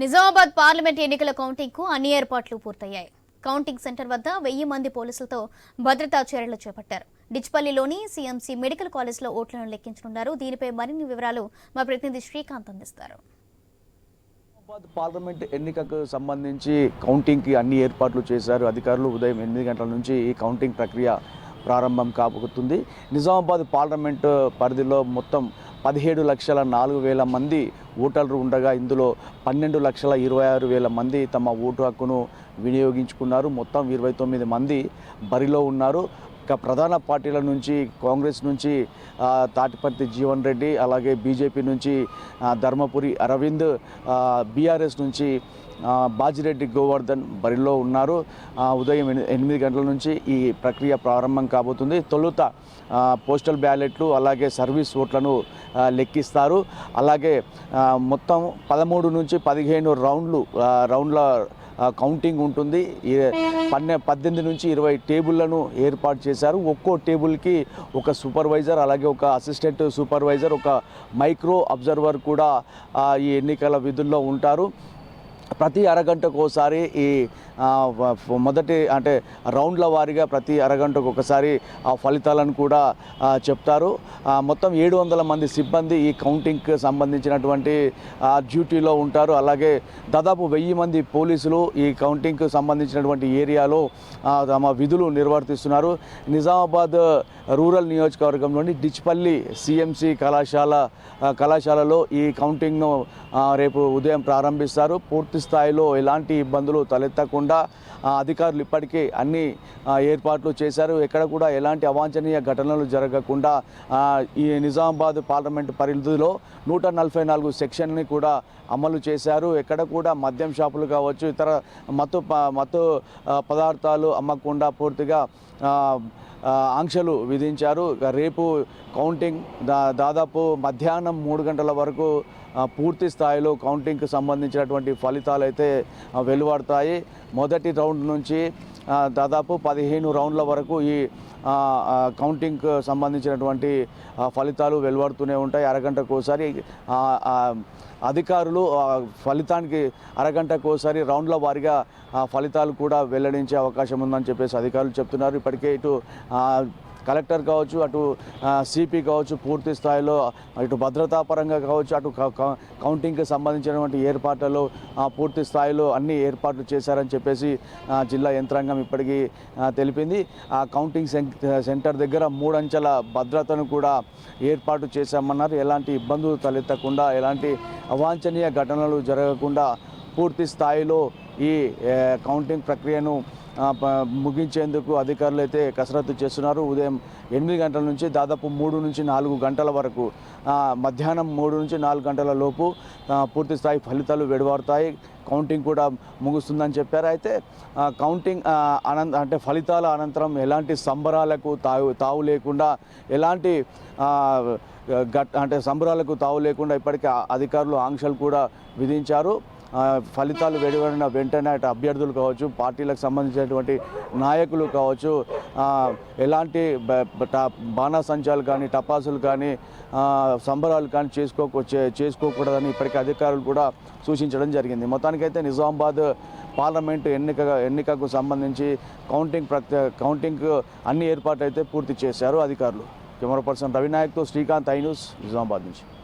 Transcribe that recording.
Nizamabad parliament ఎన్నికల కౌంటింగ్కు అన్ని ఏర్పాట్లు పూర్తయ్యాయి. కౌంటింగ్ సెంటర్ వద్ద వెయ్యి మంది పోలీసులతో భద్రతా చర్యలు చేపట్టారు. డిచ్పల్లిలోని సీఎంసీ మెడికల్ కాలేజ్లో ఓట్లను లెక్కించనున్నారు. దీనిపై మరిన్ని వివరాలు మా ప్రతినిధి శ్రీకాంత్ అందిస్తారు. నిజామాబాద్ పార్లమెంట్ ఎన్నికకు సంబంధించి కౌంటింగ్కి అన్ని ఏర్పాట్లు చేశారు. అధికారులు ఉదయం ఎనిమిది గంటల నుంచి ఈ కౌంటింగ్ ప్రక్రియ ప్రారంభం కాబోతుంది. నిజామాబాద్ పార్లమెంట్ పరిధిలో మొత్తం పదిహేడు లక్షల నాలుగు వేల మంది ఓటర్లు ఉండగా ఇందులో పన్నెండు లక్షల ఇరవై ఆరు వేల మంది తమ ఓటు హక్కును వినియోగించుకున్నారు. మొత్తం ఇరవై తొమ్మిది మంది బరిలో ఉన్నారు. ఇక ప్రధాన పార్టీల నుంచి కాంగ్రెస్ నుంచి తాటిపర్తి జీవన్ రెడ్డి అలాగే బీజేపీ నుంచి ధర్మపురి అరవింద్ బీఆర్ఎస్ నుంచి బాజిరెడ్డి గోవర్ధన్ బరిలో ఉన్నారు. ఉదయం ఎనిమిది గంటల నుంచి ఈ ప్రక్రియ ప్రారంభం కాబోతుంది. తొలుత పోస్టల్ బ్యాలెట్లు అలాగే సర్వీస్ ఓట్లను లెక్కిస్తారు. అలాగే మొత్తం పదమూడు నుంచి పదిహేను రౌండ్లు రౌండ్ల కౌంటింగ్ ఉంటుంది. పన్నె పద్దెనిమిది నుంచి ఇరవై టేబుళ్ళను ఏర్పాటు చేశారు. ఒక్కో టేబుల్కి ఒక సూపర్వైజర్ అలాగే ఒక అసిస్టెంట్ సూపర్వైజర్ ఒక మైక్రో అబ్జర్వర్ కూడా ఈ ఎన్నికల విధుల్లో ఉంటారు. ప్రతి అరగంటకు ఒకసారి ఈ మొదటి అంటే రౌండ్ల వారీగా ప్రతి అరగంటకు ఒకసారి ఆ ఫలితాలను కూడా చెప్తారు. మొత్తం ఏడు వందల మంది సిబ్బంది ఈ కౌంటింగ్కి సంబంధించినటువంటి డ్యూటీలో ఉంటారు. అలాగే దాదాపు వెయ్యి మంది పోలీసులు ఈ కౌంటింగ్కి సంబంధించినటువంటి ఏరియాలో తమ విధులు నిర్వర్తిస్తున్నారు. నిజామాబాద్ రూరల్ నియోజకవర్గంలోని డిచ్పల్లి సిఎంసి కళాశాల కళాశాలలో ఈ కౌంటింగ్ను రేపు ఉదయం ప్రారంభిస్తారు. పూర్తి స్థాయిలో ఎలాంటి ఇబ్బందులు తలెత్తకుండా ఆ, అధికారులు ఇప్పటికే అన్ని ఏర్పాట్లు చేశారు. ఎక్కడ కూడా ఎలాంటి అవాంఛనీయ ఘటనలు జరగకుండా ఈ నిజామాబాద్ పార్లమెంట్ పరిధిలో నూట నలభై నాలుగు సెక్షన్ని కూడా అమలు చేశారు. ఎక్కడ కూడా మద్యం షాపులు కావచ్చు ఇతర మత్తు మత్తు పదార్థాలు అమ్మకుండా పూర్తిగా ఆంక్షలు విధించారు. రేపు కౌంటింగ్ దా దాదాపు మధ్యాహ్నం మూడు గంటల వరకు పూర్తి స్థాయిలో కౌంటింగ్కి సంబంధించినటువంటి ఫలితాలు అయితే వెలువడతాయి. మొదటి రౌండ్ నుంచి దాదాపు పదిహేను రౌండ్ల వరకు ఈ కౌంటింగ్కు సంబంధించినటువంటి ఫలితాలు వెలువడుతూనే ఉంటాయి. అరగంటకు ఒకసారి అధికారులు ఫలితానికి అరగంటకు ఒకసారి రౌండ్ల వారీగా ఫలితాలు కూడా వెల్లడించే అవకాశం ఉందని చెప్పేసి అధికారులు చెప్తున్నారు. ఇప్పటికే ఇటు కలెక్టర్ కావచ్చు అటు సిపి కావచ్చు పూర్తి స్థాయిలో ఇటు భద్రతా పరంగా కావచ్చు అటు కౌంటింగ్కి సంబంధించినటువంటి ఏర్పాట్లలో పూర్తి స్థాయిలో అన్ని ఏర్పాట్లు చేశారని చెప్పేసి జిల్లా యంత్రాంగం ఇప్పటికీ తెలిపింది. ఆ కౌంటింగ్ సెంటర్ దగ్గర మూడంచెల భద్రతను కూడా ఏర్పాటు చేశామన్నారు. ఎలాంటి ఇబ్బందులు తలెత్తకుండా ఎలాంటి అవాంఛనీయ ఘటనలు జరగకుండా పూర్తి స్థాయిలో ఈ కౌంటింగ్ ప్రక్రియను ముగించేందుకు అధికారులు అయితే కసరత్తు చేస్తున్నారు. ఉదయం ఎనిమిది గంటల నుంచి దాదాపు మూడు నుంచి నాలుగు గంటల వరకు మధ్యాహ్నం మూడు నుంచి నాలుగు గంటల లోపు పూర్తి స్థాయి ఫలితాలు వెడవారుతాయి కౌంటింగ్ కూడా ముగుస్తుందని చెప్పారు. అయితే కౌంటింగ్ అనంత అంటే ఫలితాల అనంతరం ఎలాంటి సంబరాలకు తావు తావు లేకుండా ఎలాంటి గట్ అంటే సంబరాలకు తావు లేకుండా ఇప్పటికే అధికారులు ఆంక్షలు కూడా విధించారు. ఫలితాలు వెలువడిన వెంటనే అటు అభ్యర్థులు కావచ్చు పార్టీలకు సంబంధించినటువంటి నాయకులు కావచ్చు ఎలాంటి బాణాసంచాలు కానీ టపాసులు కానీ సంబరాలు కానీ చేసుకో చేసుకోకూడదని ఇప్పటికే అధికారులు కూడా సూచించడం జరిగింది. మొత్తానికైతే నిజామాబాద్ పార్లమెంటు ఎన్నిక ఎన్నికకు సంబంధించి కౌంటింగ్ ప్రక్రియ కౌంటింగ్ అన్ని ఏర్పాట్లు అయితే పూర్తి చేశారు అధికారులు. కెమెరా పర్సన్ రవినాయక్తో శ్రీకాంత్ ఐ న్యూస్ నిజామాబాద్ నుంచి.